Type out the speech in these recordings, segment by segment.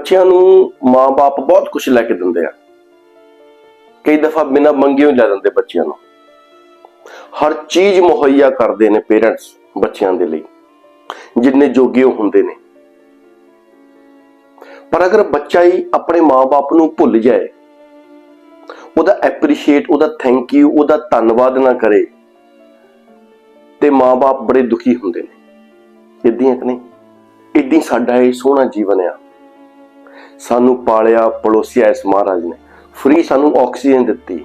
ਬੱਚਿਆਂ ਨੂੰ ਮਾਪੇ ਬਹੁਤ ਕੁਝ ਲੈ ਕੇ ਦਿੰਦੇ ਆ। ਕਈ ਦਫਾ ਬਿਨਾਂ ਮੰਗੇ ਹੀ ਲੈ ਦਿੰਦੇ ਬੱਚਿਆਂ ਨੂੰ। ਹਰ ਚੀਜ਼ ਮੁਹੱਈਆ ਕਰਦੇ ਨੇ ਪੇਰੈਂਟਸ ਬੱਚਿਆਂ ਦੇ ਲਈ, ਜਿੰਨੇ ਜੋਗੇ ਹੁੰਦੇ ਨੇ। ਪਰ ਅਗਰ ਬੱਚਾ ਹੀ ਆਪਣੇ ਮਾਪੇ ਨੂੰ ਭੁੱਲ ਜਾਏ, ਉਹਦਾ ਐਪਰੀਸ਼ੀਏਟ ਉਹਦਾ ਥੈਂਕ ਯੂ ਉਹਦਾ ਧੰਨਵਾਦ ਨਾ ਕਰੇ, ਤੇ ਮਾਪੇ ਬੜੇ ਦੁਖੀ ਹੁੰਦੇ ਨੇ। ਇਦਾਂ ਕਿ ਨਹੀਂ? ਇਦਾਂ ਸਾਡਾ ਇਹ ਸੋਹਣਾ ਜੀਵਨ ਆ। ਸਾਨੂੰ ਪਾਲਿਆ ਪਲੋਸਿਆ ਇਸ ਮਹਾਰਾਜ ਨੇ। ਫ੍ਰੀ ਸਾਨੂੰ ਆਕਸੀਜਨ ਦਿੱਤੀ।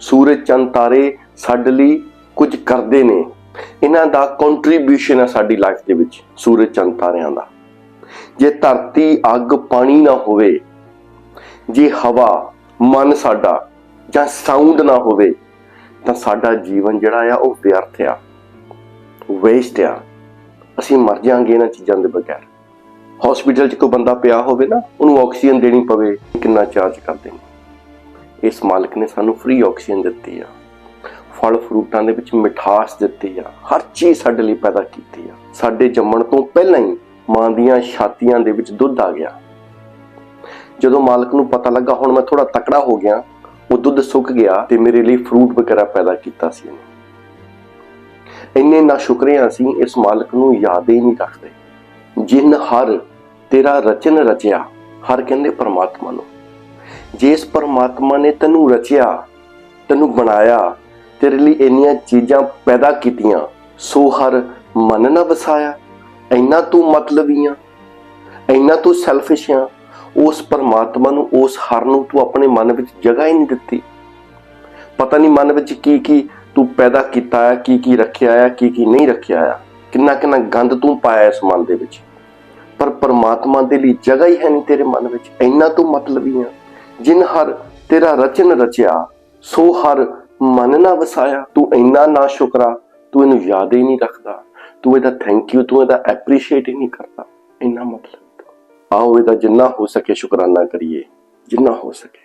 ਸੂਰਜ, ਚੰਦ, ਤਾਰੇ ਸਾਡੇ ਲਈ ਕੁਝ ਕਰਦੇ ਨੇ। ਇਹਨਾਂ ਦਾ ਕੰਟਰੀਬਿਊਸ਼ਨ ਹੈ ਸਾਡੀ ਲਾਈਫ ਦੇ ਵਿੱਚ, ਸੂਰਜ, ਚੰਦ, ਤਾਰਿਆਂ ਦਾ। ਜੇ ਧਰਤੀ, ਅੱਗ, ਪਾਣੀ ਨਾ ਹੋਵੇ, ਜੇ ਹਵਾ, ਮਨ ਸਾਡਾ ਜਾਂ ਸਾਊਂਡ ਨਾ ਹੋਵੇ, ਤਾਂ ਸਾਡਾ ਜੀਵਨ ਜਿਹੜਾ ਆ ਉਹ ਵਿਅਰਥ ਆ ਵੇਸਟ ਆ। ਅਸੀਂ ਮਰ ਜਾਾਂਗੇ ਇਹਨਾਂ ਚੀਜ਼ਾਂ ਦੇ ਬਗੈਰ। ਹਸਪੀਟਲ 'ਚ ਕੋਈ ਬੰਦਾ ਪਿਆ ਹੋਵੇ ਨਾ, ਉਹਨੂੰ ਆਕਸੀਜਨ ਦੇਣੀ ਪਵੇ ਕਿੰਨਾ ਚਾਰਜ ਕਰਦੇ ਨੇ। ਇਸ ਮਾਲਕ ਨੇ ਸਾਨੂੰ ਫ੍ਰੀ ਆਕਸੀਜਨ ਦਿੱਤੀ ਆ। ਫਲ ਫਰੂਟਾਂ ਦੇ ਵਿੱਚ ਮਿਠਾਸ ਦਿੱਤੀ ਆ। ਹਰ ਚੀਜ਼ ਸਾਡੇ ਲਈ ਪੈਦਾ ਕੀਤੀ ਆ। ਸਾਡੇ ਜੰਮਣ ਤੋਂ ਪਹਿਲਾਂ ਹੀ ਮਾਂ ਦੀਆਂ ਛਾਤੀਆਂ ਦੇ ਵਿੱਚ ਦੁੱਧ ਆ ਗਿਆ। ਜਦੋਂ ਮਾਲਕ ਨੂੰ ਪਤਾ ਲੱਗਾ, ਹੁਣ ਮੈਂ ਥੋੜਾ ਤਕੜਾ ਹੋ ਗਿਆ, ਉਹ ਦੁੱਧ ਸੁੱਕ ਗਿਆ ਤੇ ਮੇਰੇ ਲਈ ਫਰੂਟ ਵਗੈਰਾ ਪੈਦਾ ਕੀਤਾ ਸੀ ਇਹਨੇ ਇੰਨੇ ਨਾ ਸ਼ੁਕਰੀਆ ਅਸੀਂ ਇਸ ਮਾਲਕ ਨੂੰ ਯਾਦ ਹੀ ਨਹੀਂ ਰੱਖਦੇ। ਜਿਨ ਹਰ ਤੇਰਾ ਰਚਨ ਰਚਿਆ, ਹਰ ਕਹਿੰਦੇ ਪਰਮਾਤਮਾ ਨੂੰ। ਜਿਸ ਪਰਮਾਤਮਾ ਨੇ ਤੈਨੂੰ ਰਚਿਆ, ਤੈਨੂੰ ਬਣਾਇਆ, ਤੇਰੇ ਲਈ ਇੰਨੀਆਂ ਚੀਜ਼ਾਂ ਪੈਦਾ ਕੀਤੀਆਂ, ਸੋ ਹਰ ਮਨ ਨਾ ਵਸਾਇਆ। ਇੰਨਾ ਤੂੰ ਮਤਲਬੀ ਆ, ਇੰਨਾ ਤੂੰ ਸੈਲਫਿਸ਼ ਆ, ਉਸ ਪਰਮਾਤਮਾ ਨੂੰ, ਉਸ ਹਰ ਨੂੰ ਤੂੰ ਆਪਣੇ ਮਨ ਵਿੱਚ ਜਗ੍ਹਾ ਹੀ ਨਹੀਂ ਦਿੱਤੀ। ਪਤਾ ਨਹੀਂ ਮਨ ਵਿੱਚ ਕੀ ਕੀ ਤੂੰ ਪੈਦਾ ਕੀਤਾ ਹੈ ਕੀ ਕੀ ਰੱਖਿਆ ਹੈ ਕੀ ਕੀ ਨਹੀਂ ਰੱਖਿਆ ਹੈ ਕਿੰਨਾ ਕਿੰਨਾ ਗੰਦ ਤੂੰ ਪਾਇਆ ਇਸ ਮਨ ਦੇ ਵਿੱਚ। ਪਰਮਾਤਮਾ ਦੇ ਲਈ ਜਗ੍ਹਾ ਹੀ ਹੈ ਨਹੀਂ ਤੇਰੇ ਮਨ ਵਿੱਚ, ਇੰਨਾ ਤੂੰ ਮਤਲਬੀ ਆ। ਜਿਨ ਹਰ ਤੇਰਾ ਰਚਨ ਰਚਿਆ, ਸੋ ਹਰ ਮਨ ਨਾ ਵਸਾਇਆ। ਤੂੰ ਇੰਨਾ ਨਾ ਸ਼ੁਕਰਾ, ਤੂੰ ਇਹਨੂੰ ਯਾਦ ਹੀ ਨਹੀਂ ਰੱਖਦਾ। ਤੂੰ ਇਹਦਾ ਥੈਂਕ ਯੂ ਤੂੰ ਇਹਦਾ ਐਪਰੀਸ਼ੀਏਟ ਹੀ ਨਹੀਂ ਕਰਦਾ। ਇੰਨਾ ਮਤਲਬ ਆਓ ਇਹਦਾ ਜਿੰਨਾ ਹੋ ਸਕੇ ਸ਼ੁਕਰਾਨਾ ਕਰੀਏ, ਜਿੰਨਾ ਹੋ ਸਕੇ।